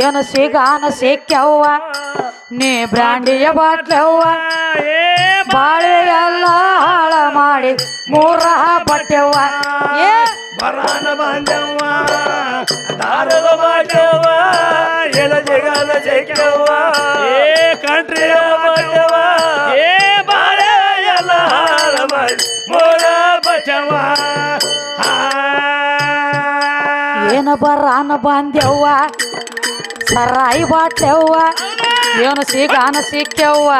ಏನು ಸಿಗಾನ ಸಿಕ್ಕವ್ವ ನೀ ಬ್ರಾಂಡಿಯ ಬಾಟ್ಲವ್ವ? ಬಾಳೆ ಎಲ್ಲ ಹಾಳ ಮಾಡಿ ಮೂರ ಬಟ್ಟೆವ್ವ ಏ? ಬರಾನ ಬಾಂಧವ್ವ ದಾರದ ಬಾಂಧವ್ವ ಎಲ ಜಗದ ಜಗ್ಗವ್ವ ಬರಾನ ಬಾಂದ್ಯವ್ವ ಸರಾಯಿ ಬಾಟ್ಲೆವ್ವ ಏನು ಸಿಗಾನ ಸಿಕ್ಕವ್ವ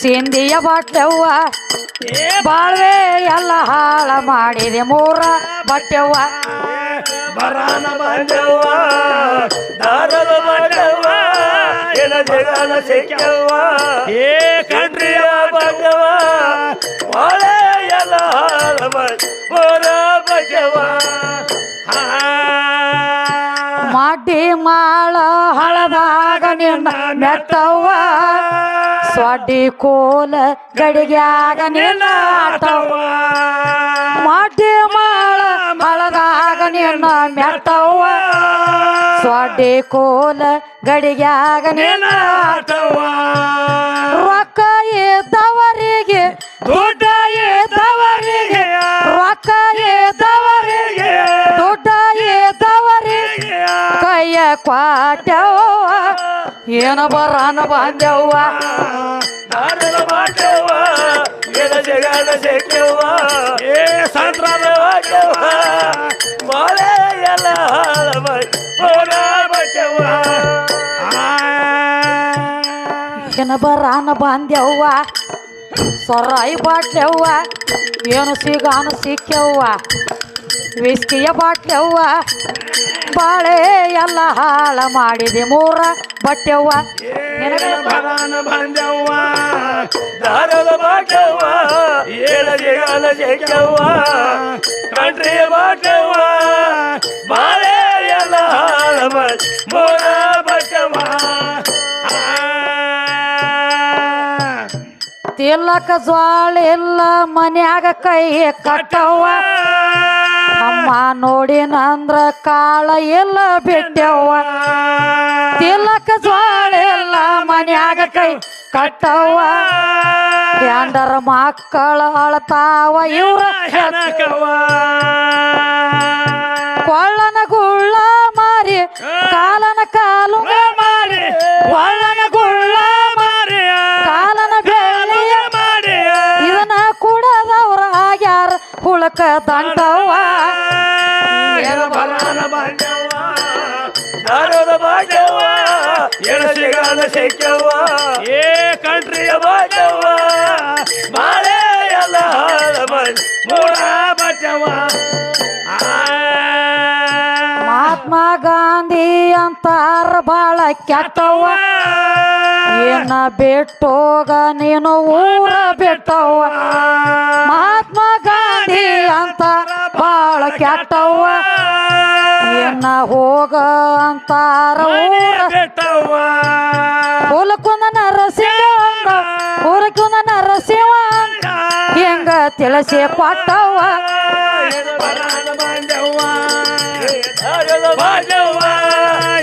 ಸಿಂಧಿಯ ಬಾಟ್ಲೆವ್ವ ಬಾಳ್ವೆ ಎಲ್ಲ ಹಾಳ ಮಾಡಿದೆ ಮೂರ ಬಟ್ಟೆವ್ವ ಬರಾನ ಬಾಂಧವ್ವ, ದಾರದ ಬಾಂಧವ್ವ ಏನ ಸಿಗಾನ ಜಗ್ಗವ್ವ ಏ ಕಂಡ್ರಿಯ ಬಾಂಧವ್ವ ಬಾಳೆ ಎಲ್ಲ ಹಾಳ ಮಾಡಿ, ಮೂರ ಬಚವ್ವ ಮಾಡಿ ಮಾಳ ಹಳದಾಗ ನಿನ್ನ ಮೆತ್ತವ್ವ. ಸೊಡ್ಡಿ ಕೋಲ ಗಡಿಗ್ಯಾಗ ನಿನ್ನ ಆಟವ್ವ ಮಾಡಿ ಮಾಳ ಹಳದಾಗ ನಿನ್ನ ಮೆತ್ತವ್ವ. ಸೊಡ್ಡಿ ಕೋಲ ಗಡಿಗ್ಯಾಗ ನಿನ್ನ ಆಟವ್ವ ರೊಕ್ಕ ಇದ್ದವರಿಗೆ ಹಾಳ ಏನ ಬರಾನ ಬಚವ್ವ ಏನ ಬರಾನ ಬಾಂದ್ಯವ್ವ ಸೊರಾಯಿ ಬಾಟ್ಲೆವ್ವ. ಏನು ಸಿಗಾನು ಸಿಕ್ಕವ್ವ ವಿಸ್ಕಿಯ ಬಾಟ್ಲೆವ್ವ. ಬಾಳೆ ಎಲ್ಲ ಹಾಳ ಮಾಡಿದೆ. ಮೂರ ಬಟ್ಟೆವ್ವ. ಭಗವಾನ ಬಂದೆವ್ವ ದಾರದ ಬಾಟವ್ವ ಏಳ ಜಗದ ಕಂಟ್ರಿ ಬಾಟವ್ವ ಬಾಳೆ ಎಲ್ಲ ಹಾಳ ಮಾಡಿ ಮೂರ ಬಟ್ಟವ್ವ. ತಿಲ್ಲಕ ಜ್ವಾಳ ಇಲ್ಲ ಮನ್ಯಾಗ ಕೈ ಕಟ್ಟವ್ವ. ನೋಡಿನಂದ್ರ ಕಾಳ ಎಲ್ಲ ಬಿಟ್ಟವ್ವ. ತಿಲ್ಲಕ ಜ್ವಾಳ ಇಲ್ಲ ಮನ್ಯಾಗ ಕೈ ಕಟ್ಟವ್ವ. ಎಂಡರ ಮಕ್ಕಳ ಅಳತಾವ, ಇವ್ರ ಹೆಣಕವ್ವ. ಕೊಳ್ಳನ ಗುಳ್ಳ ಮಾರಿ, ಕಾಲನ ಕಾಲು ಮಾರಿ. ಕೊಳ್ಳನ ಗುಳ್ಳ ಮಾರಿ, ಕಾಲನ ಬೆಳ್ಳಿಯ ಮಾಡಿ ಇದನ್ನ ಕುಡದವ್ರ ಆಗ್ಯಾರ ಹುಳಕ ದಂಡವ್ವ. ಸಿಗಾದ ಸಿಕ್ಕವ್ವ ಏ ಕಂಟ್ರಿಯ ಬಾಂಧವ್ವ ಬಾಳೆ ಎಲ್ಲ ಮಾಡಿ ಬಟ್ಟವ ಮಹಾತ್ಮ ಗಾಂಧಿ ಅಂತಾರ ಬಾಳ ಕೆಟ್ಟವ. ಏನ ಬಿಟ್ಟೋಗ ನೀನು ಊರ ಬಿಟ್ಟವ. ಮಹಾತ್ಮ ಗಾಂಧಿ ಅಂತ ಬಾಳ ಕೆಟ್ಟವ್ವ ಏನ ಹೋಗ ಅಂತಾರ ಬೆಟ್ಟವ್ವ ಹುಲಕುಂದ ನರಸಿಂಹ ಅಂದ ನರಸಿಂಹ ಹೆಂಗ ತಿಳಸಿ ಕೊಟ್ಟವ್ವ? ಏನು ಬಲಾನ ಬಾಂಧವ್ವ? ದಾರದ ಬಾಂಧವ್ವ?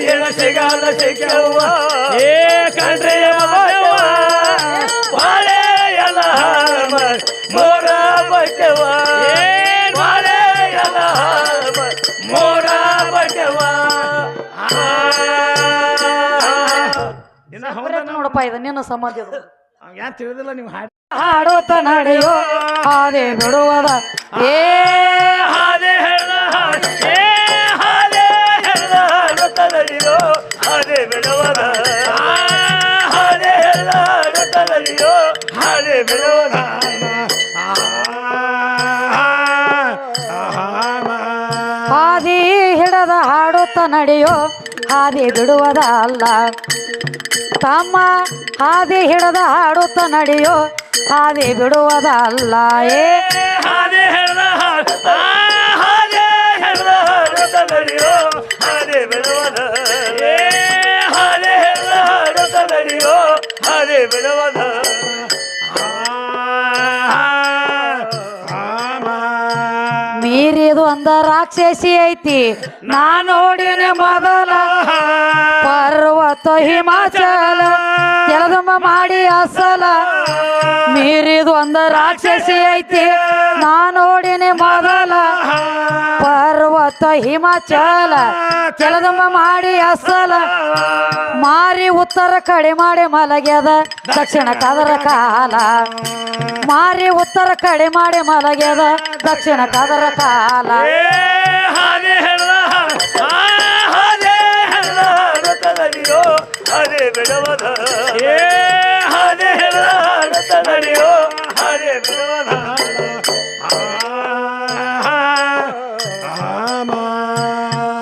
ಏನು ಸಿಗಾದ ಸಿಕ್ಕವ್ವ ಏ ನೋಡಪ್ಪ ಇದು ನಿನ್ನ ಸಮಾಧಿ ಯಾರು ತಿಳಿದಿಲ್ಲ ನೀವು ಹಾಡಿ. ಹಾಡೋತ ನಡೆಯೋ ಹಾದೆ ಬಿಡುವದ ಏ ಹಾದೆ ಹೆಣ ಏ ಹಾದೆ ಹೆಣ ಹಾಡುತ್ತ ನಡೆಯೋ ಹಾದೆ ಬಿಡುವದ ಹಾದೆ ಹೆಣ ಹಾಡುತ್ತ ನಡೆಯೋ ಹಾದೆ ಬಿಡುವದ ನಡೆಯೋ ಹಾದಿ ಬಿಡುವದ ಅಲ್ಲ ತಮ್ಮ ಹಾದಿ ಹಿಡದ ಹಾಡುತ್ತ ನಡೆಯೋ ಹಾದಿ ಬಿಡುವದ ಅಲ್ಲ ಏ, ಹಾದಿ ಹಿಡದ ಹಾದೆ ಹೆಣ ಹಾಡುತ್ತ ನಡೆಯೋ ಹಾದೆ ಬಿಡುವದ ಹಾದಿ ಹಾದೆ ಹಾಡುತ್ತ ನಡೆಯೋ ಹಾದೆ ಬಿಡುವದ ಮೀರಿದು ಒಂದ ರಾಕ್ಷಸಿ ಐತಿ. ನಾನು ನೋಡಿನ ಮೊದಲ. ಪರ್ವತ ಹಿಮಾಚಲ ಕೆಲದಮ್ಮ ಮಾಡಿ ಅಸಲ. ಮೀರಿದು ಒಂದ ರಾಕ್ಷಸಿ ಐತಿ. ನಾ ನೋಡಿನ ಮೊದಲ. ಪರ್ವತ ಹಿಮಾಚಲ ಕೆಲದಮ್ಮ ಮಾಡಿ ಅಸಲ. ಮಾರಿ ಉತ್ತರ ಕಡೆ ಮಾಡಿ ಮಲಗ್ಯದ ದಕ್ಷಿಣ ಕದರ ಕಾಲ. ಮಾರಿ ಉತ್ತರ ಕಡೆ ಮಾಡಿ ಮಲಗ್ಯದ ದಕ್ಷಿಣ ಕದರ ಕಾಲ.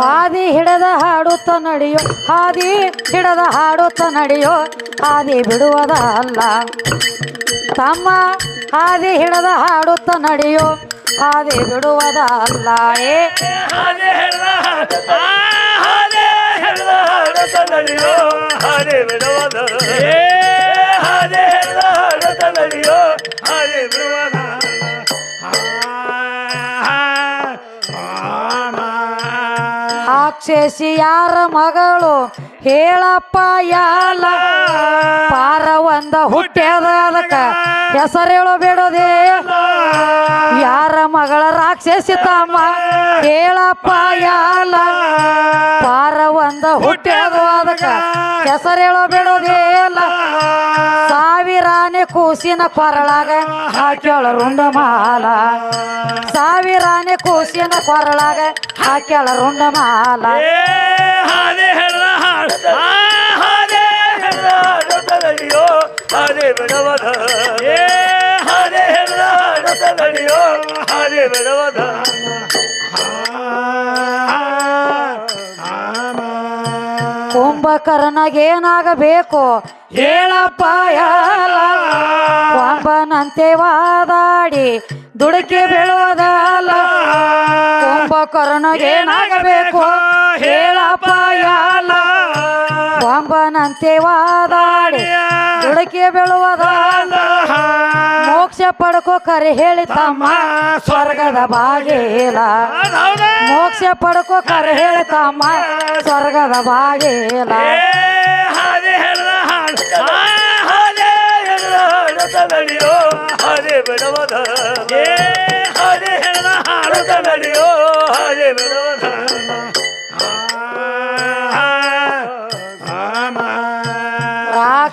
ಹಾದೆ ಹಿಡದ ಹಾಡುತ್ತ ನಡೆಯೋ ಹಾದಿ ಹಿಡದ ಹಾಡುತ್ತ ನಡೆಯೋ ಹಾದಿ ಬಿಡುವುದ ಅಲ್ಲ ತಮ್ಮ ಹಾದಿ ಹಿಡದ ಹಾಡುತ್ತ ನಡೆಯೋ ಹಾದಿ ಬಿಡುವುದ ಅಲ್ಲ ಏ ಹಾದೆ ಹೆಳ್ದ ಆ ಹಾದೆ ಹೆಳ್ದ ಹಾಡುತ್ತ ನಡೆಯೋ ಹಾದೆ ಬಿಡವದ ಏ ಹಾದೆ ಹೆಳ್ದ ಹಾಡುತ್ತ ನಡೆಯೋ ಹಾದೆ ಬಿಡುವದ ರಾಕ್ಷಸಿ ಯಾರ ಮಗಳು ಹೇಳಪ್ಪ ಯಾಲ. ಪಾರ ಒಂದ ಹುಟ್ಟ್ಯದ ಅದಕ್ಕ. ಹೆಸರೇಳು ಬೇಡದೆ? ಯಾರ ಮಗಳ ರಾಕ್ಷಸಿ ತಮ್ಮ? ಹೇಳಪ್ಪ ಯಾಲ? ಪಾರ ಒಂದ ಹುಟ್ಟ್ಯದ ಅದಕ್ಕ. ಬೇಡೋದೇ ಅಲ್ಲ ಸಾವಿರಾನೆ ಕೂಸಿನ ಕೊರಳಾಗ ಹಾಕ್ಯಾಳ ರುಂಡ ಮಾಲ ಸಾವಿರಾನೆ ಕೂಸಿನ ಕೊರಳಾಗ ಹಾಕ್ಯಾಳ ರುಂಡ ಮಾಲ ಬಿಡವದ ಕುಂಭಕರ್ಣಗೇನಾಗಬೇಕು ಹೇಳಪ್ಪ ಕೊಂಬನಂತೆ ವಾದಾಡಿ ದುಡುಕಿ ಬೀಳುವುದಲ್ಲ. ಕುಂಭಕರ್ಣಗೇನಾಗಬೇಕು ಹೇಳಪ್ಪ ಯಾಲ ಕೊಂಬನಂತೆ ವಾದಾಡಿ ದುಡುಕಿ ಬೀಳುವುದಲ್ಲ. ಪಡ್ಕೋ ಕರೆ ಹೇಳಿ ತಮ್ಮ ಸ್ವರ್ಗದ ಬಾಗೇಲ. ಮೋಕ್ಷ ಪಡ್ಕೋ ಕರೆ ಹೇಳಿ ತಮ್ಮ ಸ್ವರ್ಗದ ಬಾಗೇಲ. ನಡೆಯೋ ಹಾದೆ ಬಿಡವದ. ಏ ಹಾದೆ ಹೆಳ್ದ ಹಾಡುತ್ತ ನಡೆಯೋ ಹಾದೆ ಬಿಡವದ.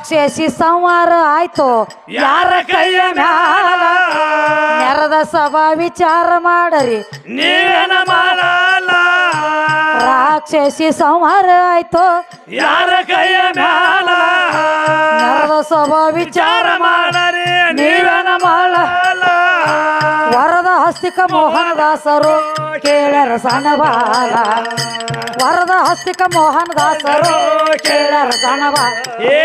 ರಾಕ್ಷಸಿ ಸಂವಾರ ಆಯ್ತು. ಯಾರ ಕೈಯ ಮ್ಯಾಲ? ನೆರದ ಸಭಾ ವಿಚಾರ ಮಾಡರಿ. ನೀವೇನ ಮಾಡಲ್ಲ? ರಾಕ್ಷಸಿ ಸಂಹಾರ ಆಯ್ತು. ಯಾರ ಕೈಯ ಮ್ಯಾಲ? ನೆರದ ಸಭಾ ವಿಚಾರ ಮಾಡರಿ ನೀವೇನ ಮಾಡಲ್ಲ? ವರದ ಹಸ್ತಿಕ ಮೋಹನದಾಸರು ಕೇಳರ ಸಣಬಾಲ ಬಾಲ ವರದ ಹಸ್ತಿಕ ಮೋಹನದಾಸರು ಕೇಳರ ಸಣಬಾಲ ಏ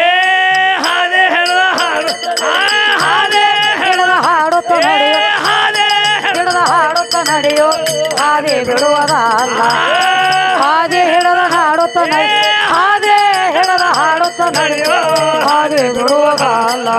ಹಿಡಿದ ಹಾಡುತ್ತ ನಡೆಯೋ. ಹಿಡಿದ ಹಾಡುತ್ತ ನಡೆಯೋ. ಹಾದಿ ಬಿಡುವುದಲ್ಲ. ಹಾದಿ ಹಿಡಿದ ಹಾಡುತ್ತ ನಡೆಯೋ. ಹಾದಿ ಹಿಡಿದ ಹಾಡುತ್ತ ನಡೆಯೋ. ಹಾದಿ ಬಿಡುವುದಲ್ಲ.